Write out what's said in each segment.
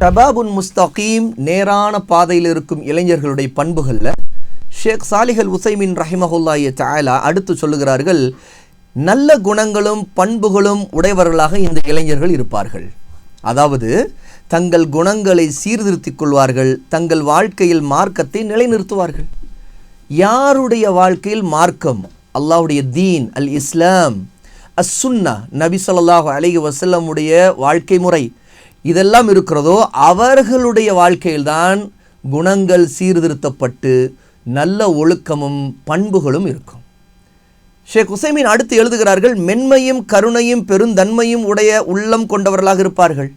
ஷபாபுன் முஸ்தகீம் நேரான பாதையில் இருக்கும் இளைஞர்களுடைய பண்புகளில் ஷேக் சாலிஹல் உசைமின் ரஹிமஹுல்லாய தாயலா அடுத்து சொல்லுகிறார்கள் நல்ல குணங்களும் பண்புகளும் உடையவர்களாக இந்த இளைஞர்கள் இருப்பார்கள். அதாவது தங்கள் குணங்களை சீர்திருத்திக் கொள்வார்கள் தங்கள் வாழ்க்கையில் மார்க்கத்தை நிலைநிறுத்துவார்கள். யாருடைய வாழ்க்கையில் மார்க்கம்? அல்லாவுடைய தீன் அல் இஸ்லாம் அஸ் சுன்னா நபி சொல்லாஹு அலைஹி வசல்லமுடைய வாழ்க்கை முறை. இதெல்லாம் இருக்கிறதோ அவர்களுடைய வாழ்க்கையில்தான் குணங்கள் சீர்திருத்தப்பட்டு நல்ல ஒழுக்கமும் பண்புகளும் இருக்கும். ஷேக் உசைமீன் அடுத்து எழுதுகிறார்கள் மென்மையும் கருணையும் பெருந்தன்மையும் உடைய உள்ளம் கொண்டவர்களாக இருப்பார்கள்.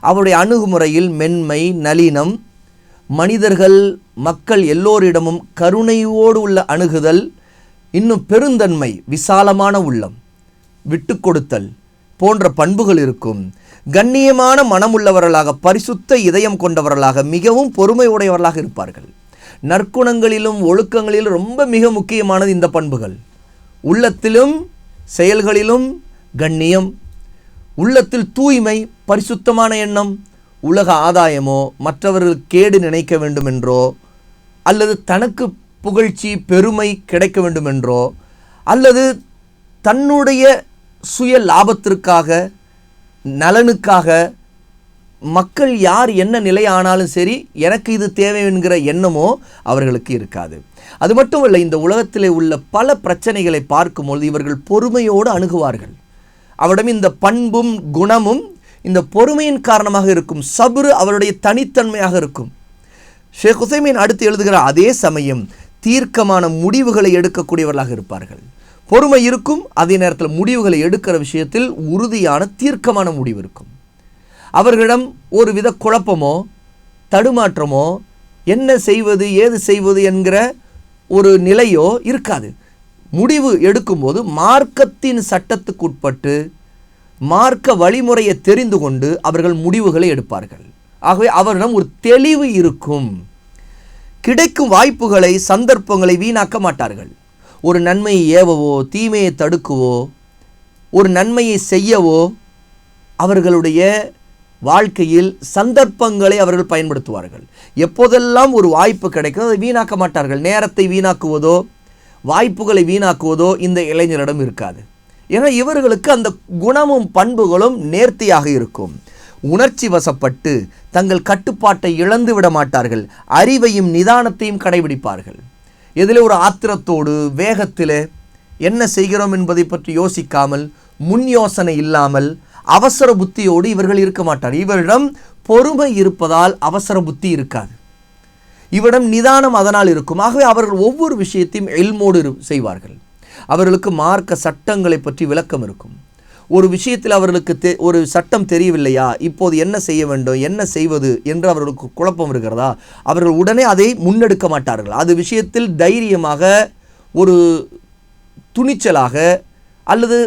அவருடைய அணுகுமுறையில் மென்மை நளினம் மனிதர்கள் மக்கள் எல்லோரிடமும் கருணையோடு உள்ள அணுகுதல் இன்னும் பெருந்தன்மை விசாலமான உள்ளம் விட்டு கொடுத்தல் போன்ற பண்புகள் இருக்கும். கண்ணியமான மனமுள்ளவர்களாக பரிசுத்த இதயம் கொண்டவர்களாக மிகவும் பொறுமை உடையவர்களாக இருப்பார்கள். நற்குணங்களிலும் ஒழுக்கங்களிலும் ரொம்ப மிக முக்கியமானது இந்த பண்புகள். உள்ளத்திலும் செயல்களிலும் கண்ணியம். உள்ளத்தில் தூய்மை பரிசுத்தமான எண்ணம். உலக ஆதாயமோ மற்றவர்கள் கேடு நினைக்க வேண்டுமென்றோ அல்லது தனக்கு புகழ்ச்சி பெருமை கிடைக்க வேண்டுமென்றோ அல்லது தன்னுடைய சுய லாபத்திற்காக நலனுக்காக மக்கள் யார் என்ன நிலை ஆனாலும் சரி எனக்கு இது தேவை என்கிற எண்ணமோ அவர்களுக்கு இருக்காது. அது மட்டும் இல்லை இந்த உலகத்திலே உள்ள பல பிரச்சனைகளை பார்க்கும்பொழுது இவர்கள் பொறுமையோடு அணுகுவார்கள். அவரிடம் இந்த பண்பும் குணமும் இந்த பொறுமையின் காரணமாக இருக்கும் சபுரு அவருடைய தனித்தன்மையாக இருக்கும். ஷேக் ஹுசைமீன் அடுத்து எழுதுகிற அதே சமயம் தீர்க்கமான முடிவுகளை எடுக்கக்கூடியவர்களாக இருப்பார்கள். பொறுமை இருக்கும் அதே நேரத்தில் முடிவுகளை எடுக்கிற விஷயத்தில் உறுதியான தீர்க்கமான முடிவு இருக்கும். அவர்களிடம் ஒரு வித குழப்பமோ தடுமாற்றமோ என்ன செய்வது ஏது செய்வது என்கிற ஒரு நிலையோ இருக்காது. முடிவு எடுக்கும்போது மார்க்கத்தின் சட்டத்துக்குட்பட்டு மார்க்க வழிமுறையை தெரிந்து கொண்டு அவர்கள் முடிவுகளை எடுப்பார்கள். ஆகவே அவரிடம் ஒரு தெளிவு இருக்கும். கிடைக்கும் வாய்ப்புகளை சந்தர்ப்பங்களை வீணாக்க மாட்டார்கள். ஒரு நன்மையை ஏவவோ தீமையை தடுக்கவோ ஒரு நன்மையை செய்யவோ அவர்களுடைய வாழ்க்கையில் சந்தர்ப்பங்களை அவர்கள் பயன்படுத்துவார்கள். எப்போதெல்லாம் ஒரு வாய்ப்பு கிடைக்கும் அதை வீணாக்க மாட்டார்கள். நேரத்தை வீணாக்குவதோ வாய்ப்புகளை வீணாக்குவதோ இந்த இளைஞரிடம் இருக்காது. ஏன்னா இவர்களுக்கு அந்த குணமும் பண்புகளும் நேர்த்தியாக இருக்கும். உணர்ச்சி வசப்பட்டு தங்கள் கட்டுப்பாட்டை இழந்து விட மாட்டார்கள். அறிவையும் நிதானத்தையும் கடைபிடிப்பார்கள். எதில் ஒரு ஆத்திரத்தோடு வேகத்தில் என்ன செய்கிறோம் என்பதை பற்றி யோசிக்காமல் முன் யோசனை இல்லாமல் அவசர புத்தியோடு இவர்கள் இருக்க மாட்டார். இவரிடம் பொறுமை இருப்பதால் அவசர புத்தி இருக்காது. இவரிடம் நிதானம் அதனால் இருக்கும். ஆகவே அவர்கள் ஒவ்வொரு விஷயத்தையும் எல்மோடு செய்வார்கள். அவர்களுக்கு மார்க்க சட்டங்களை பற்றி விளக்கம் இருக்கும். ஒரு விஷயத்தில் அவர்களுக்கு தெ ஒரு சட்டம் தெரியவில்லையா? இப்போது என்ன செய்ய வேண்டும்? என்ன செய்வது? என்று அவர்களுக்கு குழப்பம் இருக்கிறதா? அவர்கள் உடனே அதை முன்னெடுக்க மாட்டார்கள். அது விஷயத்தில் தைரியமாக ஒரு துணிச்சலாக அல்லது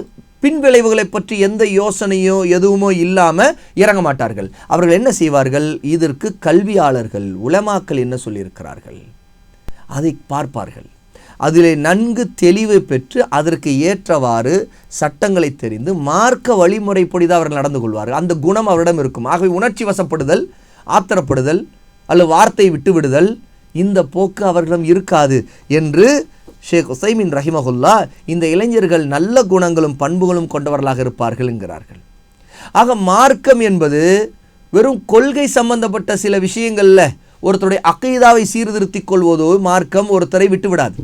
பின்விளைவுகளை பற்றி எந்த யோசனையோ எதுவுமோ இல்லாமல் இறங்க மாட்டார்கள். அவர்கள் என்ன செய்வார்கள்? இதற்கு கல்வியாளர்கள் உலமாக்கள் என்ன சொல்லியிருக்கிறார்கள்? அதை பார்ப்பார்கள். அதிலே நன்கு தெளிவு பெற்று அதற்கு ஏற்றவாறு சட்டங்களை தெரிந்து மார்க்க வழிமுறைப்படி தான் அவர்கள் நடந்து கொள்வார்கள். அந்த குணம் அவரிடம் இருக்கும். ஆகவே உணர்ச்சி வசப்படுதல் ஆத்திரப்படுதல் அல்லது வார்த்தை விட்டுவிடுதல் இந்த போக்கு அவர்களிடம் இருக்காது என்று ஷேக் உசைமின் ரஹிமகுல்லா இந்த இளைஞர்கள் நல்ல குணங்களும் பண்புகளும் கொண்டவர்களாக இருப்பார்கள் என்கிறார்கள். ஆக மார்க்கம் என்பது வெறும் கொள்கை சம்பந்தப்பட்ட சில விஷயங்களில் ஒருத்தருடைய அக்கைதாவை சீர்திருத்திக் கொள்வதோ மார்க்கம் ஒருத்தரை விட்டுவிடாது.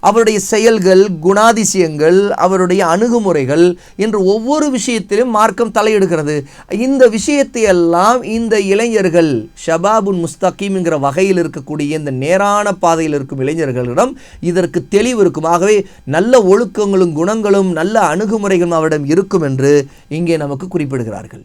அவருடைய செயல்கள் குணாதிசயங்கள் அவருடைய அணுகுமுறைகள் என்று ஒவ்வொரு விஷயத்திலும் மார்க்கம் தலையிடுகிறது. இந்த விஷயத்தை எல்லாம் இந்த இளைஞர்கள் ஷபாபுன் முஸ்தகீம்ங்கிற வகையில் இருக்கக்கூடிய இந்த நேரான பாதையில் இருக்கும் இளைஞர்களிடம் இதற்கு தெளிவு இருக்கும். ஆகவே நல்ல ஒழுக்கங்களும் குணங்களும் நல்ல அணுகுமுறைகளும் அவரிடம் இருக்கும் என்று இங்கே நமக்கு குறிப்பிடுகிறார்கள்.